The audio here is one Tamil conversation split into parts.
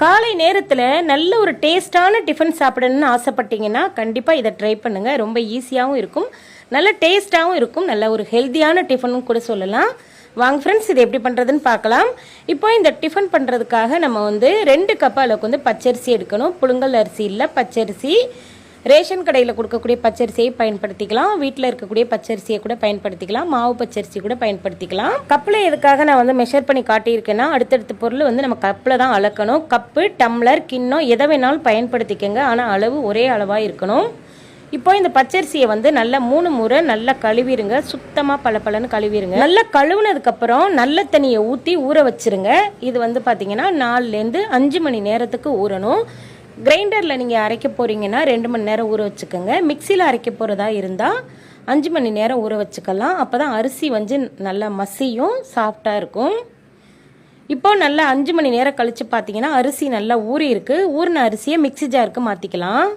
காலை நேரத்தில் நல்ல ஒரு டேஸ்டான டிஃபன் சாப்பிடணும்னு ஆசைப்பட்டீங்கன்னா கண்டிப்பாக இதை ட்ரை பண்ணுங்கள் ரொம்ப ஈஸியாகவும் இருக்கும். நல்ல டேஸ்ட்டாகவும் இருக்கும். நல்ல ஒரு ஹெல்த்தியான டிஃபனும் கூட சொல்லலாம். வாங்க ஃப்ரெண்ட்ஸ் இது எப்படி பண்ணுறதுன்னு பார்க்கலாம். இப்போ இந்த டிஃபன் பண்ணுறதுக்காக நம்ம வந்து ரெண்டு கப் அளவுக்கு வந்து பச்சரிசி எடுக்கணும். புழுங்கல் அரிசி இல்லை பச்சரிசி. ரேஷன் கடையில் கொடுக்கக்கூடிய பச்சரிசியை பயன்படுத்திக்கலாம். வீட்டில் இருக்கக்கூடிய பச்சரிசியை கூட பயன்படுத்திக்கலாம். மாவு பச்சரிசி கூட பயன்படுத்திக்கலாம். கப்பில் எதுக்காக நான் வந்து மெஷர் பண்ணி காட்டியிருக்கேன்னா அடுத்தடுத்த பொருள் வந்து நம்ம கப்பில் தான் அளக்கணும். கப்பு டம்ளர் கிண்ணம் எதை வேணாலும் பயன்படுத்திக்கங்க. ஆனால் அளவு ஒரே அளவாக இருக்கணும். இப்போ இந்த பச்சரிசியை வந்து நல்லா மூணு முறை நல்லா கழுவிடுங்க சுத்தமாக பல பலன்னு கழுவிடுங்க நல்லா கழுவுனதுக்கப்புறம் நல்ல தண்ணியை ஊற்றி ஊற வச்சிருங்க. இது வந்து பார்த்தீங்கன்னா நாலுலேருந்து அஞ்சு மணி நேரத்துக்கு ஊறணும். கிரைண்டரில் நீங்கள் அரைக்க போகிறீங்கன்னா ரெண்டு மணி நேரம் ஊற வச்சுக்கோங்க. மிக்சியில் அரைக்க போகிறதா இருந்தால் அஞ்சு மணி நேரம் ஊற வச்சுக்கலாம். அப்போ தான் அரிசி வந்து நல்லா மசியும் சாஃப்டாக இருக்கும். இப்போ நல்லா அஞ்சு மணி நேரம் கழித்து பார்த்தீங்கன்னா அரிசி நல்லா ஊறி இருக்குது ஊறின அரிசியை மிக்சி ஜாருக்கு மாற்றிக்கலாம்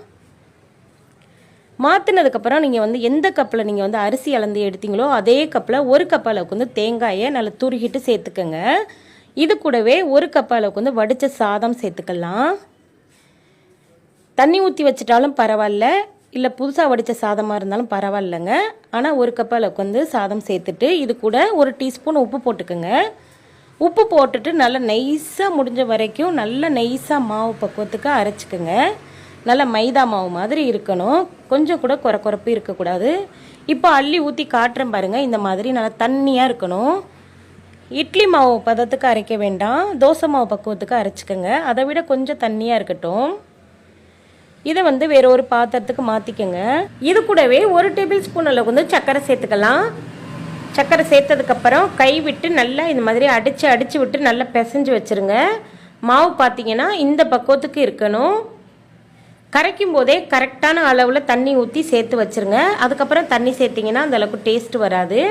மாற்றினதுக்கப்புறம் நீங்கள் வந்து எந்த கப்பில் நீங்கள் வந்து அரிசி அளந்து எடுத்தீங்களோ அதே கப்பில் ஒரு கப் அளவுக்கு வந்து தேங்காயை நல்லா துருகிட்டு சேர்த்துக்கோங்க. இது கூடவே ஒரு கப் அளவுக்கு வந்து வடித்த சாதம் சேர்த்துக்கலாம். தண்ணி ஊற்றி வச்சிட்டாலும் பரவாயில்ல. இல்லை புதுசாக வடித்த சாதமாக இருந்தாலும் பரவாயில்லைங்க. ஆனால் ஒரு கப் அளவுக்கு வந்து சாதம் சேர்த்துட்டு இது கூட ஒரு டீஸ்பூன் உப்பு போட்டுக்கோங்க. உப்பு போட்டுட்டு நல்லா நைஸாக முடிஞ்ச வரைக்கும் நல்லா நைஸாக மாவு பக்குவத்துக்கு அரைச்சிக்கோங்க. நல்லா மைதா மாவு மாதிரி இருக்கணும். கொஞ்சம் கூட குறை குறைப்பு இருக்கக்கூடாது. இப்போ அள்ளி ஊற்றி காட்டுறேன் பாருங்கள் இந்த மாதிரி நல்லா தண்ணியாக இருக்கணும். இட்லி மாவு பதத்துக்கு அரைக்க வேண்டாம். தோசை மாவு பக்குவத்துக்கு அரைச்சிக்கோங்க. அதை விட கொஞ்சம் தண்ணியாக இருக்கட்டும். இதை வந்து வேற ஒரு பாத்திரத்துக்கு மாற்றிக்கோங்க இது கூடவே ஒரு டேபிள் ஸ்பூன் அளவுக்கு வந்து சர்க்கரை சேர்த்துக்கலாம். சர்க்கரை சேர்த்ததுக்கப்புறம் கை விட்டு நல்லா இந்த மாதிரி அடித்து அடித்து விட்டு நல்லா பிசைஞ்சு வச்சுருங்க. மாவு பார்த்தீங்கன்னா இந்த பக்குவத்துக்கு இருக்கணும். கரைக்கும் போதே கரெக்டான அளவில் தண்ணி ஊற்றி சேர்த்து வச்சுருங்க. அதுக்கப்புறம் தண்ணி சேர்த்திங்கன்னா அந்தளவுக்கு டேஸ்ட்டு டேஸ்ட் வராது.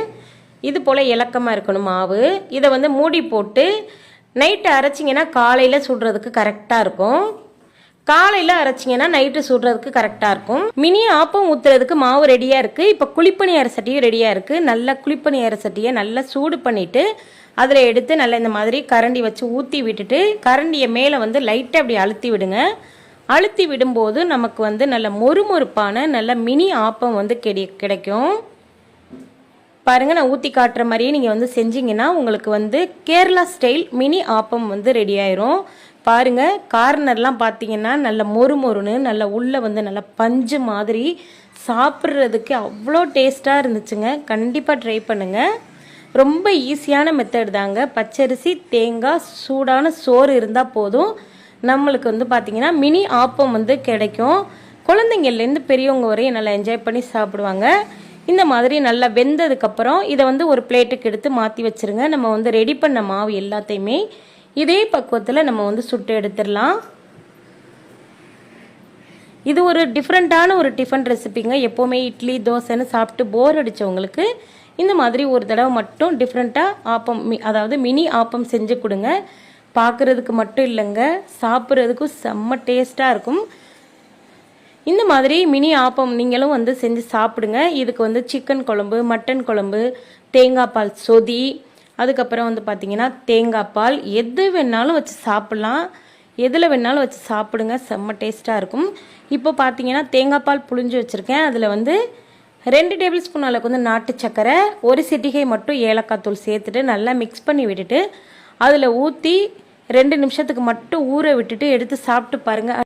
இது போல் இலக்கமாக இருக்கணும் மாவு. இதை வந்து மூடி போட்டு நைட்டு அரைச்சிங்கன்னா காலையில் சுடுறதுக்கு கரெக்டாக இருக்கும். காலையில் அரைச்சிங்கன்னா நைட்டு சுடுறதுக்கு கரெக்டாக இருக்கும். மினி ஆப்பம் ஊற்றுறதுக்கு மாவு ரெடியாக இருக்குது இப்போ குளிப்பணி சட்டியும் ரெடியாக இருக்குது நல்லா குளிப்பணி சட்டியை நல்லா சூடு பண்ணிவிட்டு அதில் எடுத்து நல்லா இந்த மாதிரி கரண்டி வச்சு ஊற்றி விட்டுட்டு கரண்டியை மேலே வந்து லைட்டாக அப்படி அழுத்தி விடுங்க. அழுத்தி விடும்போது நமக்கு வந்து நல்ல மொறுமொறுப்பான நல்ல மினி ஆப்பம் வந்து கிடை கிடைக்கும். பாருங்கள் நான் ஊற்றி காட்டுற மாதிரியே நீங்கள் வந்து செஞ்சீங்கன்னா உங்களுக்கு வந்து கேரளா ஸ்டைல் மினி ஆப்பம் வந்து ரெடி ஆயிரும். பாருங்க கார்னர்லாம் பார்த்தீங்கன்னா நல்ல மொறு மொறுன்னு நல்ல உள்ளே வந்து நல்ல பஞ்சு மாதிரி சாப்பிட்றதுக்கு அவ்வளோ டேஸ்ட்டாக இருந்துச்சுங்க. கண்டிப்பாக ட்ரை பண்ணுங்கள் ரொம்ப ஈஸியான மெத்தட் தாங்க. பச்சரிசி தேங்காய் சூடான சோறு இருந்தால் போதும். நம்மளுக்கு வந்து பார்த்திங்கன்னா மினி ஆப்பம் வந்து கிடைக்கும். குழந்தைங்கள்லேருந்து பெரியவங்க வரையும் நல்லா என்ஜாய் பண்ணி சாப்பிடுவாங்க. இந்த மாதிரி நல்லா வெந்ததுக்கப்புறம் இதை வந்து ஒரு பிளேட்டுக்கு எடுத்து மாற்றி வச்சுருங்க. நம்ம வந்து ரெடி பண்ண மாவு எல்லாத்தையுமே இதே பக்குவத்தில் நம்ம வந்து சுட்டு எடுத்துடலாம். இது ஒரு டிஃப்ரெண்ட்டான ஒரு டிஃபன் ரெசிபிங்க. எப்போவுமே இட்லி தோசைன்னு சாப்பிட்டு போர் அடித்தவங்களுக்கு இந்த மாதிரி ஒரு தடவை மட்டும் டிஃப்ரெண்ட்டாக ஆப்பம் அதாவது மினி ஆப்பம் செஞ்சு கொடுங்க. பார்க்குறதுக்கு மட்டும் இல்லைங்க. சாப்பிட்றதுக்கும் செம்ம டேஸ்ட்டாக இருக்கும். இந்த மாதிரி மினி ஆப்பம் நீங்களும் வந்து செஞ்சு சாப்பிடுங்க. இதுக்கு வந்து சிக்கன் குழம்பு மட்டன் குழம்பு தேங்காய் பால் சொதி அதுக்கப்புறம் வந்து பார்த்தீங்கன்னா தேங்காய் பால். எது வேணாலும் வச்சு சாப்பிட்லாம். எதில் வேணாலும் வச்சு சாப்பிடுங்க. செம்ம டேஸ்ட்டாக இருக்கும். இப்போ பார்த்தீங்கன்னா தேங்காய் பால் புழிஞ்சு வச்சுருக்கேன். அதில் வந்து ரெண்டு டேபிள் ஸ்பூன் அளவுக்கு வந்து நாட்டு சக்கரை ஒரு சிட்டிகை மட்டும் ஏலக்காய் தூள் சேர்த்துட்டு நல்லா மிக்ஸ் பண்ணி விட்டுட்டு அதில் ஊற்றி ரெண்டு நிமிஷத்துக்கு மட்டும் ஊற விட்டுட்டு எடுத்து சாப்பிட்டு பாருங்கள்